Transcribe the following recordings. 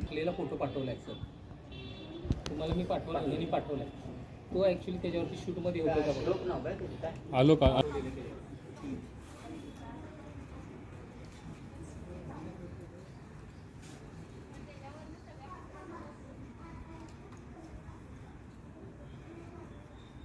आपल्याला फोटो पाठवलाय सर. तुम्हाला मी पाठवला पाठवलाय. तो ॲक्च्युली त्याच्यावरती शूटमध्ये होतो आलो का?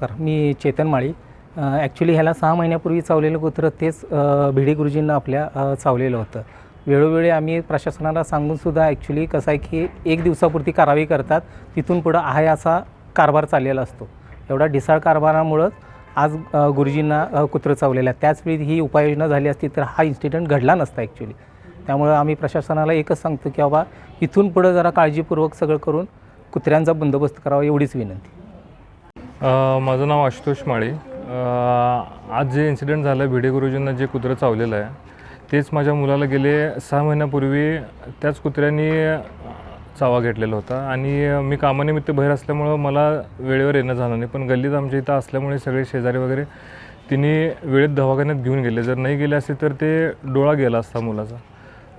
तर मी चेतन माळी. ॲक्च्युली ह्याला सहा महिन्यापूर्वी चावलेलं कुत्रं तेच भिडे गुरुजींना आपल्या चावलेलं होतं. वेळोवेळी आम्ही प्रशासनाला सांगूनसुद्धा ॲक्च्युली कसं आहे की एक दिवसापुरती कारवाई करतात तिथून पुढं आहे असा कारभार चाललेला असतो. एवढा ढिसाळ कारभारामुळंच आज गुरुजींना कुत्रं चावलेलं आहे त्याचवेळी ही उपाययोजना झाली असती तर हा इन्सिडेंट घडला नसता ॲक्च्युली त्यामुळं आम्ही प्रशासनाला एकच सांगतो की बाबा इथून पुढं जरा काळजीपूर्वक सगळं करून कुत्र्यांचा बंदोबस्त करावा एवढीच विनंती. माझं नाव आशुतोष माळी. आज जे इन्सिडेंट झालं भिडे गुरुजींना जे कुत्रं चावलेलं आहे तेच माझ्या मुलाला गेले सहा महिन्यापूर्वी त्याच कुत्र्यांनी चावा घेतलेला होता. आणि मी कामानिमित्त बाहेर असल्यामुळं मला वेळेवर येणं झालं नाही. पण गल्लीत आमच्या इथं असल्यामुळे सगळे शेजारी वगैरे तिने वेळेत दवाखान्यात घेऊन गेले. जर नाही गेले असते तर ते डोळा गेला असता मुलाचा.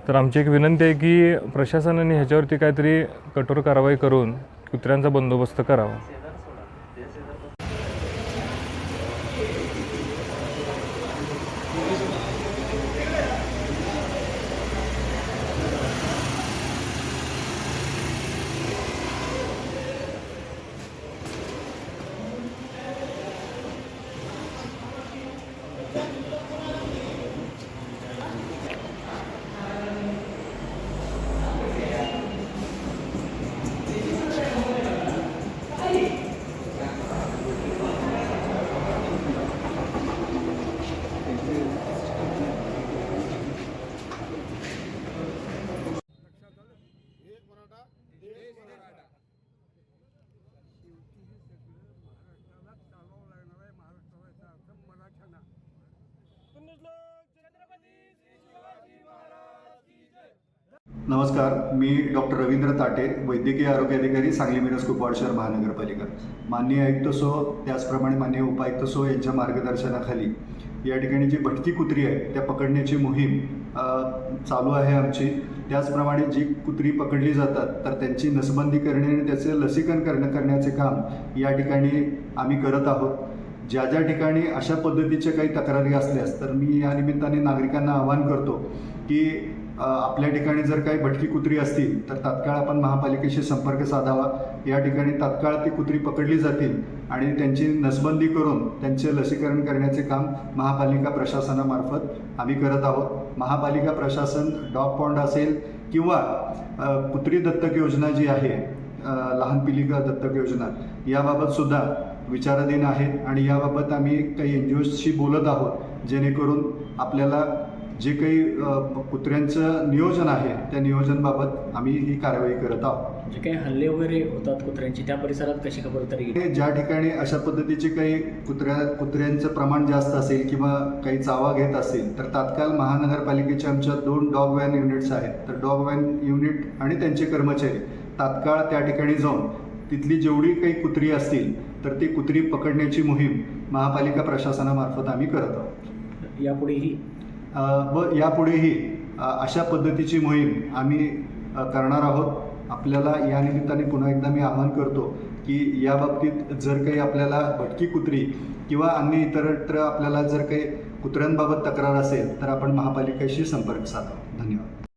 तर आमची एक विनंती आहे की प्रशासनाने ह्याच्यावरती काहीतरी कठोर कारवाई करून कुत्र्यांचा बंदोबस्त करावा. नमस्कार मी डॉक्टर रवींद्र ताटे वैद्यकीय आरोग्य अधिकारी सांगली मिरज कुपवाड शहर महानगरपालिका. माननीय आयुक्त सो त्याचप्रमाणे माननीय उपायुक्त सो यांच्या मार्गदर्शनाखाली. या ठिकाणी जी भटकी कुत्री आहे त्या पकडण्याची मोहीम चालू आहे आमची. त्याचप्रमाणे जी कुत्री पकडली जातात तर त्यांची नसबंदी करणे आणि त्याचे लसीकरण करणं करण्याचे काम या ठिकाणी आम्ही करत आहोत. ज्या ज्या ठिकाणी अशा पद्धतीच्या काही तक्रारी असल्यास तर मी या निमित्ताने नागरिकांना आवाहन करतो की आपल्या ठिकाणी जर काही भटकी कुत्री असतील तर तात्काळ आपण महापालिकेशी संपर्क साधावा. या ठिकाणी तात्काळ ती कुत्री पकडली जातील आणि त्यांची नसबंदी करून त्यांचे लसीकरण करण्याचे काम महापालिका प्रशासनामार्फत आम्ही करत आहोत. महापालिका प्रशासन डॉग पॉन्ड असेल किंवा कुत्री दत्तक योजना जी आहे लहान पिलिका दत्तक योजना याबाबत सुद्धा विचाराधीन आहे आणि याबाबत आम्ही काही एन जी ओशी बोलत आहोत जेणेकरून आपल्याला जे काही कुत्र्यांचं नियोजन आहे त्या नियोजनबाबत आम्ही ही कारवाई करत आहोत. जे काही हल्ले वगैरे होतात कुत्र्यांची त्या परिसरात कशी खबरदारी ज्या ठिकाणी अशा पद्धतीचे काही कुत्र्या कुत्र्यांचं प्रमाण जास्त असेल किंवा काही चावा घेत असेल तर तात्काळ महानगरपालिकेच्या आमच्या दोन डॉग व्हॅन युनिट्स आहेत. तर डॉग व्हॅन युनिट आणि त्यांचे कर्मचारी तात्काळ त्या ठिकाणी जाऊन तिथली जेवढी काही कुत्री असतील तर ती कुत्री पकडण्याची मोहीम महापालिका प्रशासनामार्फत आम्ही करत आहोत. यापुढेही व यापुढेही अशा पद्धतीची मोहीम आम्ही करणार आहोत. आपल्याला या निमित्ताने पुन्हा एकदा मी आवाहन करतो की या बाबतीत जर काही आपल्याला भटकी कुत्री किंवा अन्य इतरत्र आपल्याला जर काही कुत्र्यांबाबत तक्रार असेल तर आपण महापालिकेशी संपर्क साधावा धन्यवाद.